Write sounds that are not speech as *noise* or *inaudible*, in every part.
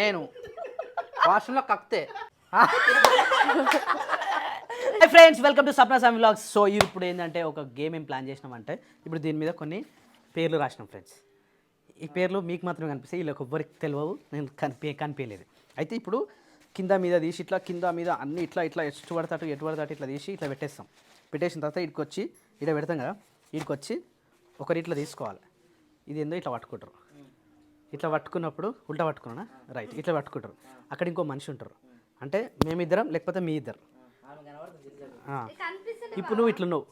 నేను. వాష్రూమ్లో కక్తే friends welcome to Sapna Sami vlogs. So ఇప్పుడు ఏంటంటే ఒక గేమ్ ఏం ప్లాన్ చేసినామంటే ఇప్పుడు దీని మీద కొన్ని పేర్లు రాసినాం ఫ్రెండ్స్. ఈ పేర్లు మీకు మాత్రమే కనిపిస్తాయి వీళ్ళకి ఎవ్వరికి తెలియవు. నేను కనిపి కనిపించలేదు. అయితే ఇప్పుడు కింద మీద తీసి ఇట్లా కింద మీద అన్ని ఇట్లా ఇట్లా ఎటు పడతాటు ఎటు పడతాటు ఇట్లా తీసి ఇట్లా పెట్టేస్తాం. పెట్టేసిన తర్వాత ఇటుకు వచ్చి ఇక్కడ పెడతాం కదా ఇటుకు వచ్చి ఒకరి ఇట్లా తీసుకోవాలి. ఇది ఏందో ఇట్లా పట్టుకుంటారు. ఇట్లా పట్టుకున్నప్పుడు ఉల్టా పట్టుకున్నా రైట్. ఇట్లా పట్టుకుంటారు. అక్కడ ఇంకో మనిషి ఉంటారు. అంటే మేమిద్దరం లేకపోతే మీ ఇద్దరు. ఇప్పుడు నువ్వు ఇట్లా నువ్వు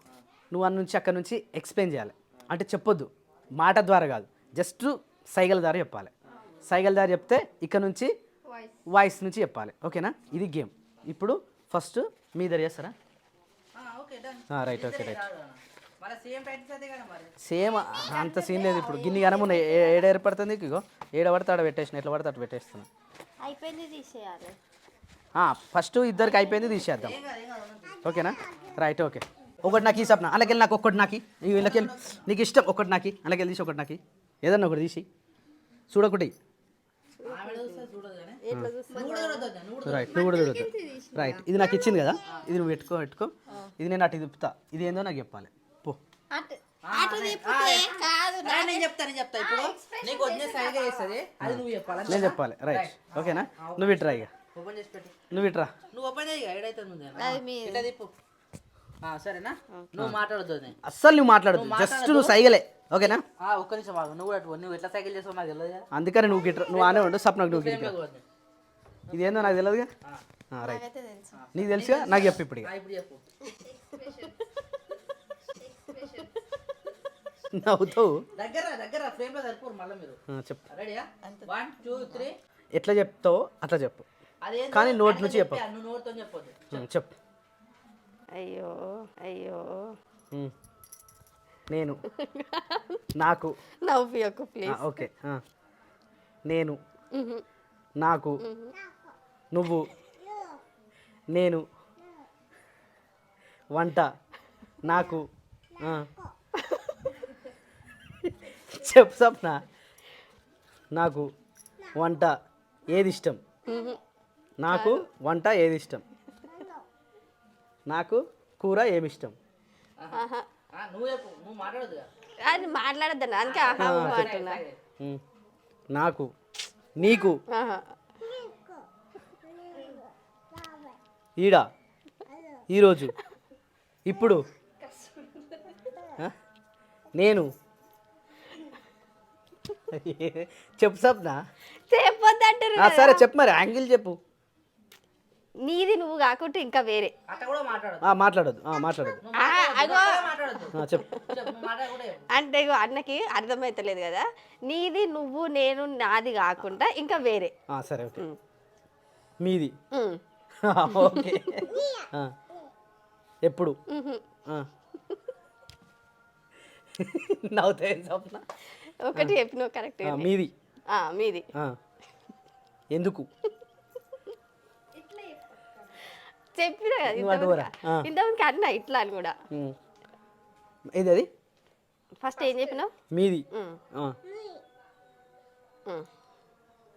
నువ్వు అన్న నుంచి అక్కడ నుంచి ఎక్స్ప్లెయిన్ చేయాలి. అంటే చెప్పొద్దు. మాట ద్వారా కాదు. జస్ట్ సైగల ద్వారా చెప్పాలి. సైగల ద్వారా చెప్తే ఇక్కడ నుంచి వాయిస్ నుంచి చెప్పాలి. ఓకేనా? ఇది గేమ్. ఇప్పుడు ఫస్ట్ మీ ఇద్దరు చేస్తారా? Right okay right. సేమ్ అంత సీన్ లేదు ఇప్పుడు. గిన్ని గనము ఏడ ఏర్పడుతుంది? ఇగో ఏడ పడితే ఆడ పెట్టేసిన ఎట్లా పడితే అట్లా పెట్టేస్తున్నా. అయిపోయింది తీసేయాలి. ఫస్ట్ ఇద్దరికి అయిపోయింది తీసేద్దాం. ఓకేనా? రైట్ ఓకే ఒకటి నాకు ఈ సప్న. అలాగే నాకు ఒక్కటి నాకి. వీళ్ళకి నీకు ఇష్టం ఒకటి నాకి. అలాగే తీసి ఒకటి నాకి. ఏదన్నా ఒకటి తీసి. చూడకుటి. రైట్ నువ్వు కూడా చూడదు. రైట్ ఇది నాకు ఇచ్చింది కదా. ఇది నువ్వు పెట్టుకో పెట్టుకో. ఇది నేను అటు తిప్పుతా. ఇది ఏందో నాకు చెప్పాలి. అటు అటు తిప్పితే కాదు అరే, నేను చెప్తా నేను చెప్తా. ఇప్పుడు నీకు వచ్చిన సైడ్గా చేస్తుంది. అది నువ్వు చెప్పాలి? నేను చెప్పాలి. రైట్. ఓకేనా? నువ్వు ఇట్రా ఇక. ఓపెన్ చేసి పెట్టు. నువ్వు ఇట్రా. నువ్వు ఓపెన్ చేయి ఏడైతే ఇట్లా తిప్పు. సరేనా? నువ్వు మాట్లాడొద్దు వదినా. అస్సలు నువ్వు మాట్లాడదు జస్ట్ నువ్వు సైగలే. ఓకేనా? ఆ, ఒక్క నిమిషం ఆగు. నువ్వు అటు నువ్వు ఎట్లా సైకిల్ చేస్తావు నాకు తెలియదు అందుకని నువ్వు గిట్ర నువ్వు ఆనే ఉండు. సప్నకు నువ్వు గిట్ర. ఇదేందో నాకు తెలియదుగా రైట్. నీకు తెలుసుగా? నాకు చెప్పు ఇప్పుడు ఇప్పుడు చెప్పు. నవ్వుతావు దగ్గర దగ్గర ఫ్రేమ్లో సరిపోరు మళ్ళీ మీరు. ఆ, చెప్పు. రెడీయా వన్ టూ త్రీ ఎట్లా చెప్తావో అట్లా చెప్పు. అదే కానీ నోటి నుంచి చెప్పు నువ్వు నోటితో చెప్పొద్దు. ఉమ్, చెప్పు. అయ్యో అయ్యో. నేను. నాకు. నవ్వు యొక్క ఆ, ప్లీజ్ ఓకే. నేను. నాకు. నువ్వు. నేను. వంట. నాకు. చెప్పు సప్న. నాకు వంట ఏది ఇష్టం? నాకు వంట ఏది ఇష్టం? నాకు కూర ఏమి ఇష్టం? ఆ, నువ్వు చెప్పు నువ్వు మాట్లాడదు అది మాట్లాడద్దు అందుకే ఆహా ఊహ అంటున్నా. ఉమ్. నాకు నీకు. ఆహా. ఈడ ఈరోజు ఇప్పుడు. ఆ? నేను *laughs* చెప్పు సప్నా చెప్పొద్దు అంటారు ఆ, సరే చెప్పు మరి యాంగిల్ చెప్పు. నీది నువ్వు కాకుంటే ఇంకా వేరే. అట్లా కూడా మాట్లాడదు ఆ, మాట్లాడొద్దు ఆ, మాట్లాడొద్దు. ఆ, అగో. మాట్లాడద్దు. ఆ, చెప్పు. కూడా అంటే ఇగో అన్నకి అర్థమైతలేదు కదా. నీది నువ్వు నేను నాది కాకుండా ఇంకా వేరే. ఆ, సరే ఓకే. మీది. ఉమ్. *laughs* ఓకే. ఆ. ఎప్పుడు? ఉహు. ఆ. *laughs* నవ్వుతాయి సప్న ఒకటి చెప్పినావు కరెక్ట్ ఆ, మీది. మీది. ఆ. ఎందుకు? చెప్పినా కదా. ఇంతమందికి అన్న ఇట్లా అని కూడా. ఏది అది ఫస్ట్ ఏం చెప్పినావు? మీది.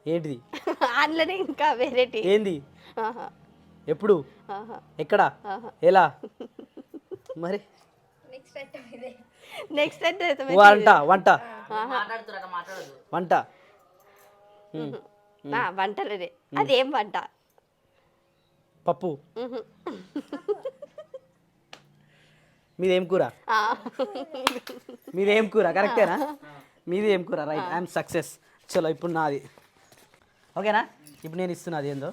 ఏంటిది? *laughs* అందులోనే ఇంకా వెరైటీ ఏంది? ఆహా. ఎప్పుడు? ఆహా. ఎక్కడ? ఆహా. ఎలా? *laughs* మరి? నెక్స్ట్ అంటే వంట వంట. వంట. ఉమ్. వంటలేదే. అదేం వంట? పప్పు. మీదేం కూర? ఆ. మీదేం కూర? కరెక్టేనా? మీది ఏం కూర రైట్ ఐఎమ్ సక్సెస్. చలో ఇప్పుడు నాది. ఓకేనా? ఇప్పుడు నేను ఇస్తున్నది ఏందో?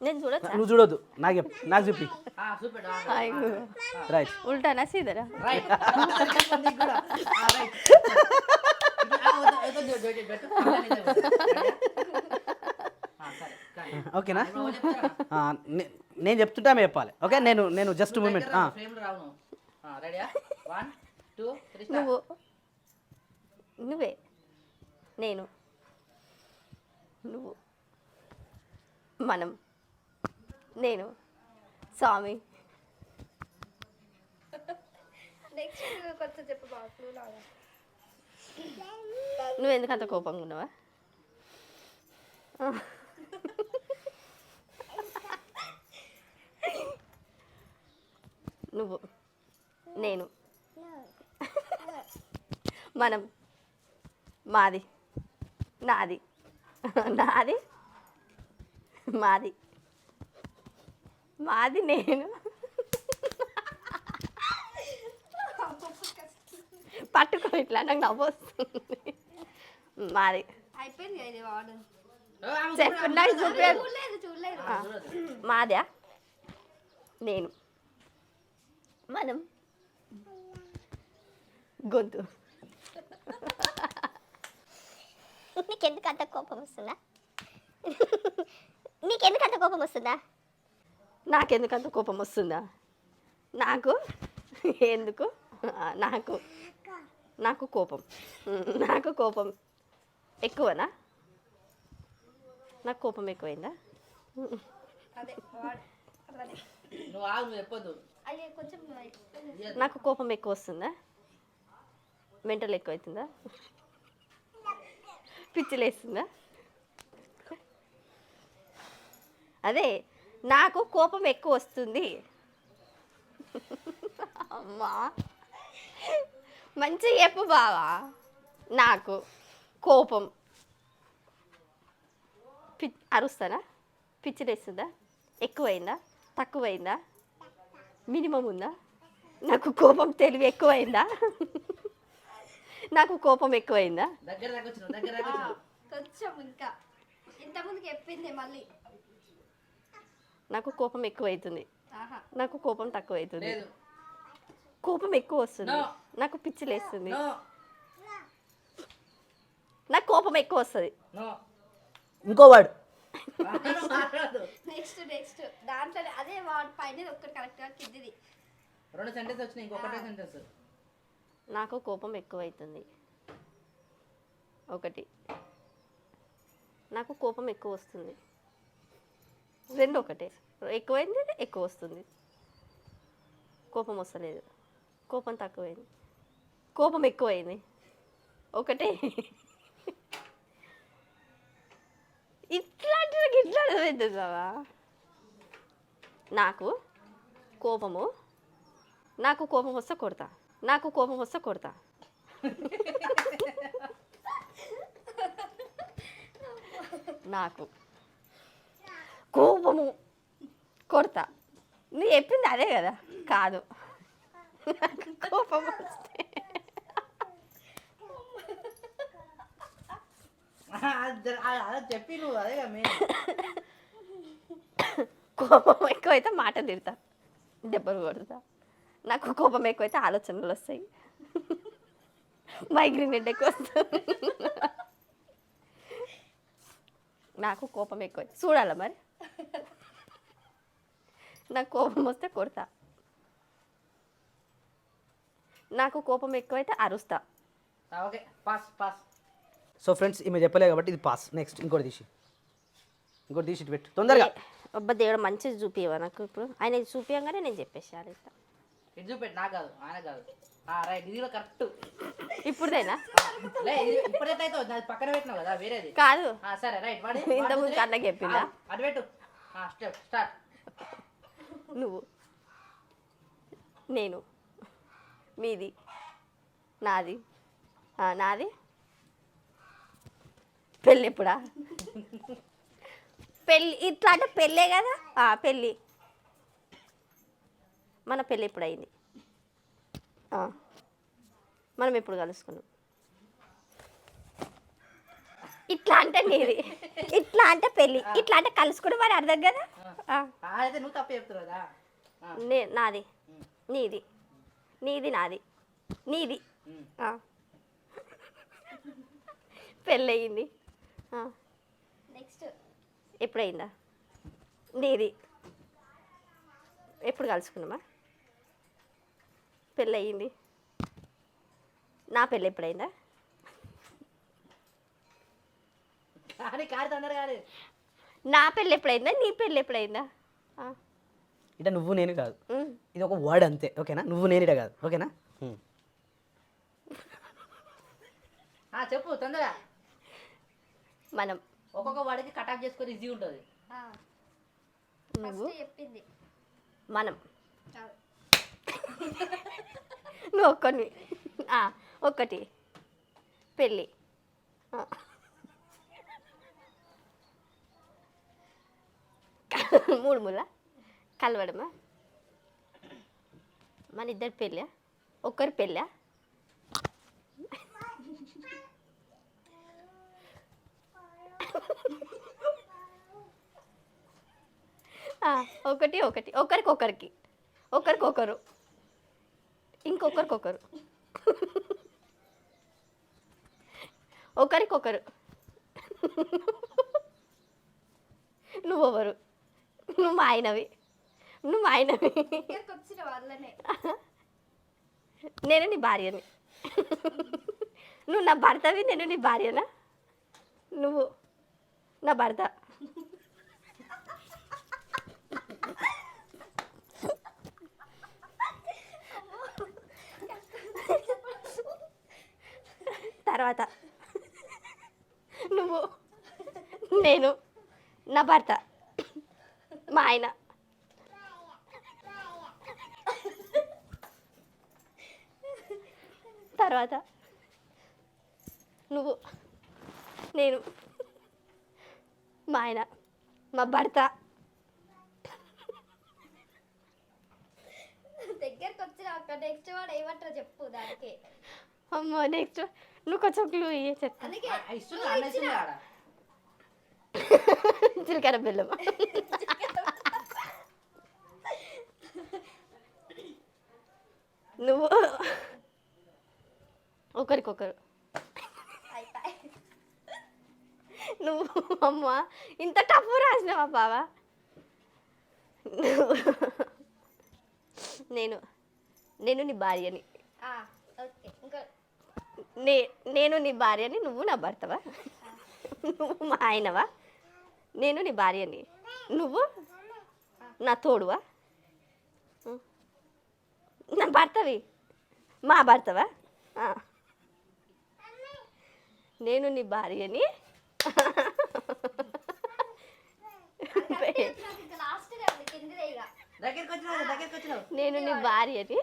నేను చూడచ్చా? నువ్వు చూడొద్దు. నాకు చెప్పు. నాకు చూపి ఆ, చూపెట్టు. అయ్యో. రైట్. *laughs* ఉల్టానా సీదరా. *laughs* ఓకేనా? నేను చెప్తుంటే చెప్పాలి. ఓకే? నేను నేను జస్ట్ మూమెంట్. నువ్వు నువ్వే. నేను. నువ్వు. మనం. నేను. స్వామి. నువ్వు ఎందుకు అంత కోపంగా ఉన్నావా? నువ్వు. నేను. మనం. మాది. నాది. నాది. మాది. మాది నేను. పట్టుకో ఇట్లా నాకు నవ్వు వస్తుంది. మాది. చెప్పు నాకు మాదా? నేను. మనం. గొంతు. నీకెందుకు అంత కోపం వస్తుందా? నీకెందుకు అంత కోపం వస్తుందా? నాకెందుకు అంత కోపం వస్తుందా? నాకు? ఎందుకు? నాకు. నాకు కోపం. నాకు కోపం ఎక్కువనా? నాకు కోపం ఎక్కువైందా? నాకు కోపం ఎక్కువ వస్తుందా? మెంటల్ ఎక్కువ అవుతుందా పిచ్చిలేస్తుందా అదే నాకు కోపం ఎక్కువ వస్తుంది. అమ్మా. మంచి చెప్పు బావా. నాకు కోపం. పి అరుస్తానా? పిచ్చిలేస్తుందా? ఎక్కువైందా? తక్కువైందా? మినిమం ఉందా? నాకు కోపం తెలివి ఎక్కువైందా? నాకు కోపం ఎక్కువైందా? దగ్గర దగ్గర వచ్చినావు దగ్గర దగ్గర వచ్చినావు. కొంచెం ఇంకా. ఇంతకుముందుకు చెప్పింది మళ్ళీ. నాకు కోపం ఎక్కువైతుంది. ఆహా. నాకు కోపం తక్కువైతుంది. లేదు. కోపం ఎక్కువ వస్తుంది. నాకు పిచ్చి లేస్తుంది. నో. నాకు కోపం ఎక్కువ వస్తుంది. నో. ఇంకో వాడు నెక్స్ట్ నెక్స్ట్. దాంట్లో అదే వాడు పైన ఒక్కటి కరెక్ట్గా కిందిది. రెండు సెంటెన్స్ వచ్చినాయి ఇంకొకటే సెంటెన్స్ నాకు కోపం ఎక్కువైతుంది. ఒకటి. నాకు కోపం ఎక్కువ వస్తుంది. రెండు ఒకటే ఎక్కువైంది ఎక్కువ వస్తుంది కోపం వస్తలేదు. కోపం తక్కువైంది. కోపం ఎక్కువైంది. ఒకటే. ఇట్లాంటి నాకు ఇట్లా అర్థమైంది బావా నాకు కోపము నాకు కోపం వస్తే కొడతా. నాకు కోపం వస్తే కొడతా. *laughs* నాకు కోపము కొడతా. నువ్వు చెప్పింది అదే కదా? కాదు. నాకు కోపం వస్తే. అదే చెప్పి నువ్వు అదే కోపం ఎక్కువైతే మాట తిడతా. దెబ్బలు కొడతా. నాకు కోపం ఎక్కువైతే ఆలోచనలు వస్తాయి. మైగ్రేన్ హెడ్ ఎక్కువ వస్తుంది. నాకు కోపం ఎక్కువ చూడాలా మరి? నాకు కోపం వస్తే కొడతా. నాకు కోపం ఎక్కువైతే అరుస్తా. Okay. Pass pass so friends ఈమె చెప్పలేదు కాబట్టి ఇది పాస్ నెక్స్ట్ ఇంకోటి తీసి. ఇంకోటి తీసి ఇటు పెట్టు. తొందరగా. అబ్బా దేవుడు మంచిది చూపియవా నాకు ఇప్పుడు? ఆయన ఇది చూపియంగానే నేను చెప్పేసాను ఇట్లా ఇది చూపెట్టు నాకు కాదు ఆయన కాదు. రైట్ ఇది కూడా కరెక్ట్. ఇప్పుడుదేనా? ఇప్పుడైతే పక్కన పెట్టినావు కదా వేరేది. కాదు. ఆ, సరే రైట్ ముందు అన్నకి చెప్పిందా? అది పెట్టు. Step start. నువ్వు. నేను. మీది. నాది. నాది. పెళ్ళి ఎప్పుడా? పెళ్ళి ఇట్లా అంటే పెళ్ళే కదా? పెళ్ళి. మన పెళ్ళి ఎప్పుడు అయింది మనం ఎప్పుడు కలుసుకున్నాం? ఇట్లా అంటే నీది. ఇట్లా అంటే పెళ్ళి. ఇట్లా అంటే కలుసుకోవడం మరి అర్థం కదా. అయితే నువ్వు తప్ప చెప్తున్నావు నే నాది. నీది. నీది నాది. నీది. పెళ్ళయింది. ఆ. నెక్స్ట్. ఎప్పుడయిందా? నీది. ఎప్పుడు కలుసుకున్నామా? పెళ్ళయింది. నా పెళ్ళి ఎప్పుడైందా? కానీ కాదు తొందర కాదు నా పెళ్ళి ఎప్పుడైందా? నీ పెళ్ళి ఎప్పుడైందా? ఆ. ఇట నువ్వు నేను కాదు. ఉమ్. ఇది ఒక వర్డ్ అంతే ఓకేనా? నువ్వు నేను ఇట కాదు ఓకేనా? హ్మ్. ఆ, చెప్పు తొందరగా. మనం. ఒక్కొక్క వాడికి కటాక్ చేసుకొని ఈజీ ఉంటుంది. నువ్వు? చెప్పింది. మనం. నువ్వు ఒక్కని ఆ, ఒక్కటి. పెళ్ళి. ఆ. మూడు ముళ్ళ కలవడమా? మన ఇద్దరు పెళ్ళా? ఒక్కరి పెళ్ళా? ఒకటి ఒకటి. ఒకరికొకరికి. ఒకరికొకరు. ఇంకొకరికొకరు. ఒకరికొకరు. నువ్వెవరు? నువ్వు ఆయనవి. నువ్వు ఆయనవి. నేను నీ భార్యని. నువ్వు నా భర్తవి నేను నీ భార్యనా? నువ్వు నా భర్త. తర్వాత నువ్వు నేను నా భర్త. మా ఆయన. తర్వాత నువ్వు నేను మా ఆయన మా భర్త. దగ్గరకు వచ్చిన అక్క నెక్స్ట్ వాడు ఏమంటారో చెప్పు దానికి. అమ్మో నెక్స్ట్ నువ్వు కొంచెం క్లూ ఇయ్యే చెప్తా. అందుకే ఇస్తుంది అన్న ఇస్తుంది ఆడ జీలకర్ర బెల్లం నువ్వు ఒకరికొకరు. నువ్వు అమ్మ ఇంత టఫ్ రాసినావా బావా? నువ్వు నేను నేను నీ భార్యని. నే నేను నీ భార్యని నువ్వు నా భర్తవా? నువ్వు మా ఆయనవా? నేను నీ భార్యని. నువ్వు నా తోడువా? నా భర్తవి. మా భర్తవా. నేను నీ భార్యని. నేను నీ భార్యని.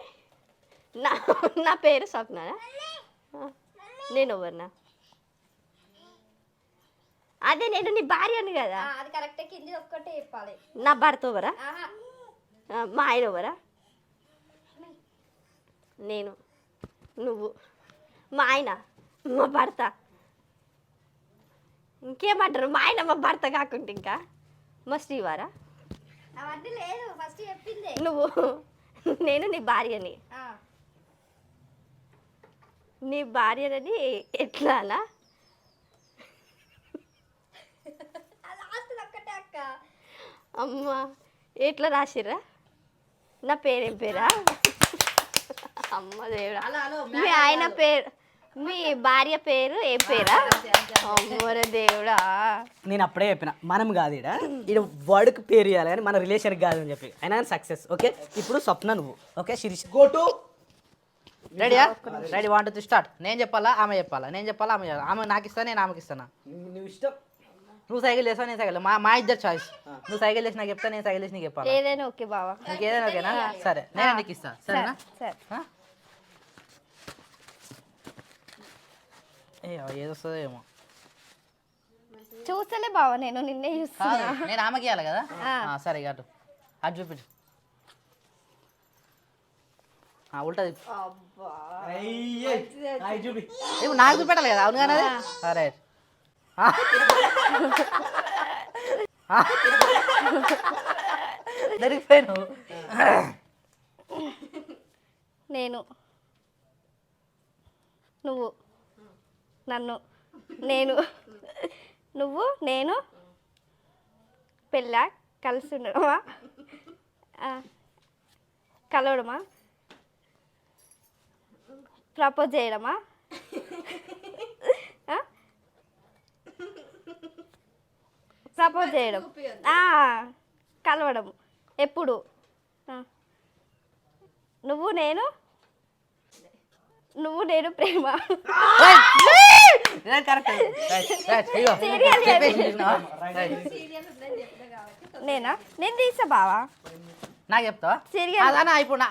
నా నా పేరు స్వప్న నేను ఎవరినా? అదే నేను నీ భార్యని కదా. అది కరెక్ట్. కింది ఒక్కటే చెప్పాలి. నా భర్త ఎవరా? మా ఆయన ఎవరా? నేను నువ్వు మా ఆయన మా భర్త. ఇంకేమంటారు? మా ఆయన మా భర్త కాకుండా ఇంకా? మా శ్రీవారా? అవన్నీ లేదు ఫస్ట్ చెప్పిందే. నువ్వు నేను నీ భార్యని. నీ భార్యనని ఎట్లానా? అమ్మ ఎట్లా రాసిర్రా? నా పేరేం పేరా? అమ్మ దేవుడా. మీ ఆయన పేరు మీ భార్య పేరు ఏం పేరా? అమ్మర దేవుడా. నేను అప్పుడే చెప్పిన మనం కాదు ఇడ ఇది వర్డ్కి పేరు ఇవ్వాలి కానీ మన రిలేషన్కి కాదు అని చెప్పి. అయినా సక్సెస్ ఓకే? ఇప్పుడు స్వప్న నువ్వు ఓకే? శిరీష్. గో టు రెడీయా రెడీ వాంట్ టు స్టార్ట్ నేను చెప్పాలా? ఆమె చెప్పాలా? నేను చెప్పాలా? ఆమె చెప్పాలా? ఆమె నాకు ఇస్తా నేను ఆమెకి ఇస్తానా? నువ్వు ఇష్టం. నువ్వు సైకిల్ చేస్తావు? నేను సైకిల్. మా మా ఇద్దరు చాయిస్ నువ్వు సైకిల్ చేసి నాకు చెప్తా నేను సైకిల్ చేసి నీకు చెప్పాలా? ఏదైనా ఓకే బావా. నీకు ఏదైనా ఓకేనా? సరే. నేను నీకు ఇస్తా? సరేనా? సరే. ఆ? ఏ ఏది వస్తుందో ఏమో. చూస్తలే బావా నేను నిన్నే చూస్తున్నా. కాదు, నేను ఆమెకి ఇవ్వాలి కదా? ఆ, సరే ఇక అటు. అటు చూపించు. ఆ, ఉల్టా తిప్పు. చూపి. ఏమో నాకు చూపెట్టాలి కదా అవును కానీ అది? సరే. ఆ. ఆ. దొరికిపోయాను. నేను. నువ్వు. నన్ను. నేను. నువ్వు నేను పెళ్ళ కలిసి ఉండడమా? కలవడమా? ప్రపోజ్ చేయడమా? ప్రపోజ్ చేయడం. కలవడం. ఎప్పుడు? నువ్వు నేను నువ్వు నేను ప్రేమ. నేనా? నేను తీసా బావా. నాకు చెప్తావా? Serial. అదానా ఇప్పుడు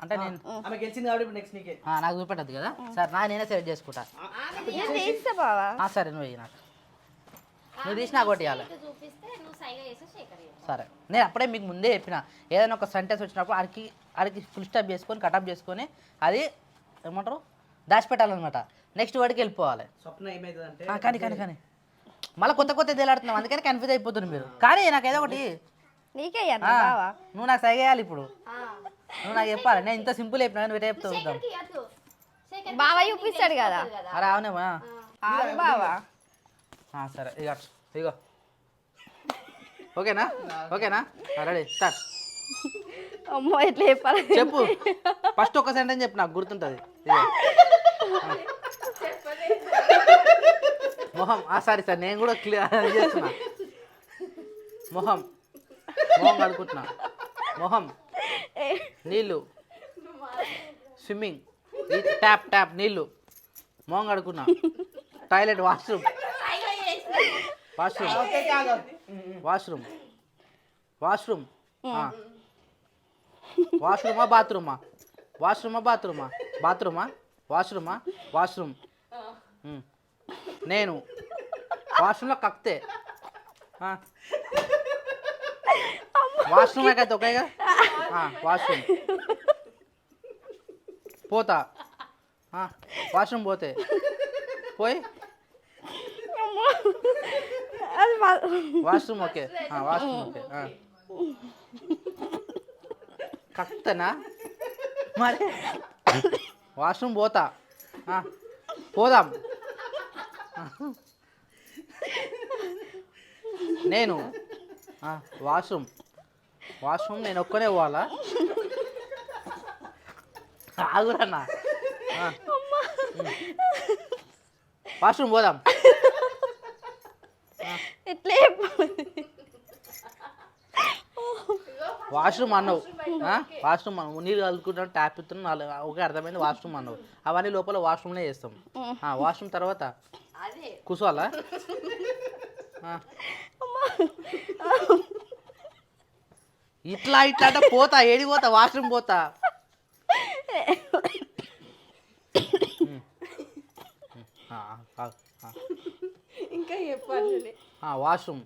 అంటే నేను ఆమె గెలిచింది కాబట్టి ఇప్పుడు నెక్స్ట్ నీకే. ఆ, నాకు చూపెట్టద్దు కదా? సరే నా నేనే సెలెక్ట్ చేసుకుంటా. నేను తీసా బావా. ఆ, సరే నువ్వు ఇయ్యి నాకు. నువ్వు తీసి నాకు ఒకటి ఇవ్వాలి సరే. నేను అప్పుడే మీకు ముందే చెప్పిన. ఏదైనా ఒక సెంటెన్స్ వచ్చినప్పుడు ఆడికి ఆడికి ఫుల్ స్టాప్ చేసుకొని కటప్ చేసుకొని అది ఏమంటారు? దాచిపెట్టాలన్నమాట. నెక్స్ట్ వాడికి వెళ్ళిపోవాలి. స్వప్న ఏమైతుందంటే ఆ, కానీ కానీ కానీ. మళ్ళీ కొత్త కొత్త తేలాడుతున్నాం అందుకని కన్ఫ్యూజ్ అయిపోతుంది మీరు. కానీ నాకు ఏదో ఒకటి నీకే ఆ, అన్న బావా నువ్వు నాకు సైగ చేయాలి ఇప్పుడు నువ్వు నాకు చెప్పాలి. నేను ఇంత సింపుల్ నువ్వు ఎట్లా చెప్తావు చూద్దాం బావ చూపిస్తాడు కదా. అరే అవునేమా ఆగు బావా. ఆ, సరే ఇక అటు. ఇగో. ఓకేనా? *laughs* ఓకేనా? Ready start. అమ్మో ఎట్లా చెప్పాలి? చెప్పు. ఫస్ట్ ఒక సెంటెన్స్ చెప్పు నాకు గుర్తుంటుంది. మొహం ఆ సారీ సార్ నేను కూడా క్లియర్ చేస్తున్నా. మొహం మొహం కడుకుంటున్నా మొహం నీళ్ళు స్విమ్మింగ్ ట్యాప్ ట్యాప్ నీళ్ళు. మొహం కడుకున్నా toilet washroom. Washroom. Washroom. Washroom. వాష్రూమా బాత్రూమా? వాష్రూమా బాత్రూమా? బాత్రూమా? వాష్రూమా? వాష్రూమ్. ఉమ్. నేను. వాష్రూమ్లో కక్తే. ఆ. వాష్రూమ్ అయితే ఒకేగా ఆ, వాష్రూమ్. పోతా. ఆ, వాష్రూమ్ పోతే. పోయి. అది వాష్రూమ్ ఓకే. ఆ, వాష్రూమ్ ఓకే. ఆ. కక్తనా మరి వాష్రూమ్ పోతా. పోదాం. నేను వాష్రూమ్. వాష్రూమ్ నేను ఒక్కనే పోవాలా? ఆగురన్నా. వాష్రూమ్ పోదాం ఎట్లా చెప్పాలి వాష్రూమ్ అన్నావు? వాష్రూమ్ అన్నావు. నీళ్ళు కలుపుకుంటాం ట్యాప్ ఇస్తున్నాం ఒకే అర్థమైంది వాష్రూమ్ అన్నావు. అవన్నీ లోపల వాష్రూమ్లో చేస్తాం. వాష్రూమ్ తర్వాత కూర్చోవాలా. ఇట్లా ఇట్లా అంటే పోతా ఏడి పోతా వాష్రూమ్ పోతా. ఇంకా చెప్పాలి. వాష్రూమ్.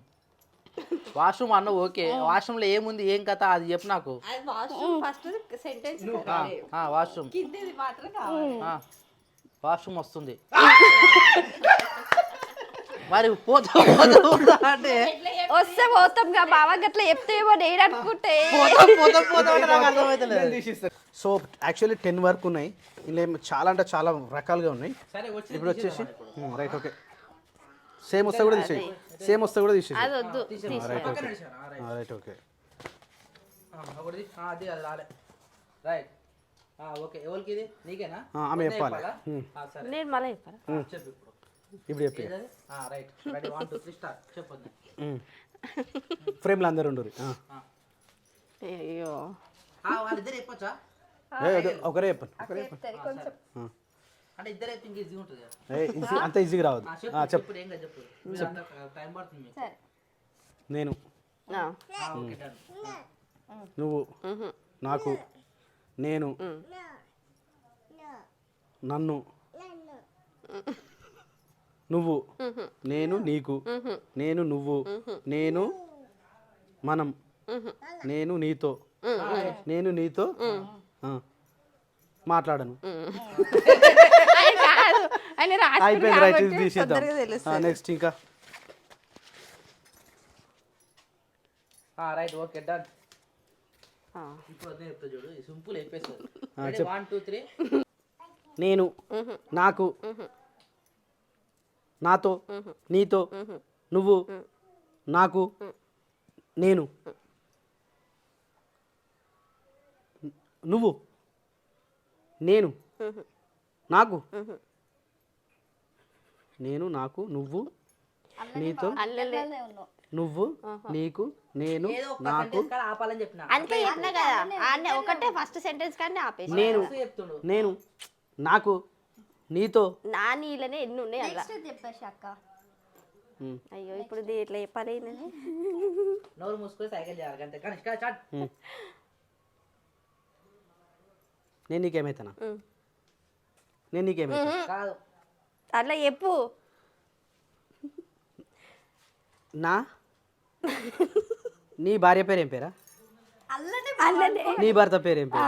వాష్రూమ్ అన్న ఓకే. వాష్రూమ్లో ఏముంది? ఏం కథ? అది చెప్పు నాకు. Washroom washroom. వస్తుంది. మరి పోతా అంటే? వస్తే పోతాం బావ గట్ల చెప్తే ఏమో నేను అనుకుంటే. పోతా పోతా పోతా అంటే నాకు అర్థమవుతలేదు. సో యాక్చువల్లీ టెన్ వరకు ఉన్నాయి. ఇలా చాలా అంటే చాలా రకాలుగా ఉన్నాయి. ఇప్పుడు వచ్చేసి రైట్ ఓకే. సేమ్ వస్తే కూడా తీసేయి. సేమ్ వస్తే కూడా తీసేసి అది వద్దు రైట్ ఓకే రైట్ ఓకే ఒకటి అది అది రాలే. Right okay. ఎవరికి ఇది? నీకేనా? ఆ, ఆమె చెప్పాలి. చెప్పాలా? ఆ, సరే. నేను మళ్ళీ చెప్పాను ఆ, చెప్పు ఇప్పుడు. చెప్పి? ఆ, right ready one two three start చెప్పొద్దు. ఫ్రేమ్లో అందరు ఉండరు అయ్యో ఆ, వాళ్ళిద్దరు చెప్పొచ్చా? ఒకరే చెప్పండి. ఒకరే చెప్పండి అంత ఈజీగా రావద్దు. చెప్పు నేను. నువ్వు నాకు నేను నన్ను నువ్వు నేను నీకు నేను నువ్వు నేను మనం నేను నీతో నేను నీతో మాట్లాడను. *laughs* అయిపోయింది రైట్ ఇది తీసేద్దాం. నెక్స్ట్ ఇంకా. Right okay done. Simple. One two three నేను నాకు నాతో నీతో నువ్వు నాకు నేను. నువ్వు. నేను. నాకు. నేను నాకు నువ్వు నీతో నువ్వు నీకు నేను నాకు అంతే చెప్పినా కదా. ఒకటే ఫస్ట్ సెంటెన్స్ కానీ ఆపేసి నేను నేను నాకు నీతో. నా నీళ్ళనే ఎన్ని ఉన్నాయి అలా. నెక్స్ట్ చెప్పేసి అక్క. అయ్యో ఇప్పుడు ఇది ఎట్లా చెప్పాలి? నోరు మూసుకొని సైకిల్ చేయాలి అంతే. కానీ నేను నీకేమైతానా. నేను నీకేమైతా కాదు. అట్లా చెప్పు. నా? నీ భార్య పేరు ఏం పేరా నీ భర్త పేరు ఏం పేరు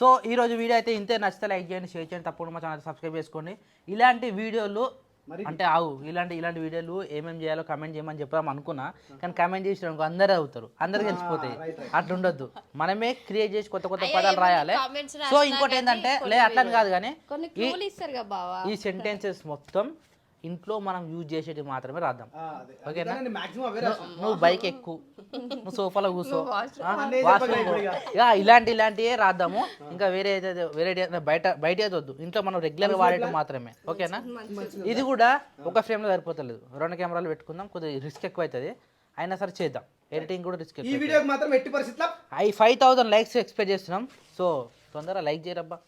సో ఈ రోజు వీడియో అయితే ఇంతే. నచ్చితే లైక్ చేయండి షేర్ చేయండి. తప్పకుండా మా ఛానల్ సబ్స్క్రైబ్ చేసుకోండి. ఇలాంటి వీడియోలు అంటే ఆవు ఇలాంటి ఇలాంటి వీడియోలు ఏమేమి చేయాలో కమెంట్ చేయమని చెప్పాము అనుకున్నా కానీ కమెంట్ చేసిన అందరూ అవుతారు. అందరికి తెలిసిపోతాయి అట్లా ఉండొద్దు. మనమే క్రియేట్ చేసి కొత్త కొత్త పదాలు రాయాలి. సో ఇంకోటి ఏంటంటే లే అట్లని కాదు కానీ ఈ సెంటెన్సెస్ మొత్తం ఇంట్లో మనం యూజ్ చేసేది మాత్రమే రాద్దాం. ఓకేనా? నువ్వు- బైక్ ఎక్కు నువ్వు సోఫాలో కూర్చో. ఇలాంటి ఇలాంటివే రాద్దాము. ఇంకా వేరే ఏదైతే వేరే బయట బయట వద్దు. ఇంట్లో మనం రెగ్యులర్ వాడేటం మాత్రమే. ఓకేనా? ఇది కూడా ఒక ఫ్రేమ్లో సరిపోతలేదు. రెండు కెమెరాలు పెట్టుకుందాం. కొద్దిగా రిస్క్ ఎక్కువ అవుతుంది అయినా సరే చేద్దాం. ఎడిటింగ్ కూడా రిస్క్ ఈ ఎక్కువ వీడియోకి మాత్రం ఎట్టి పరిస్థితుల్లో I five thousand likes expect చేస్తున్నాం. సో తొందరగా లైక్ చేయరబ్బా.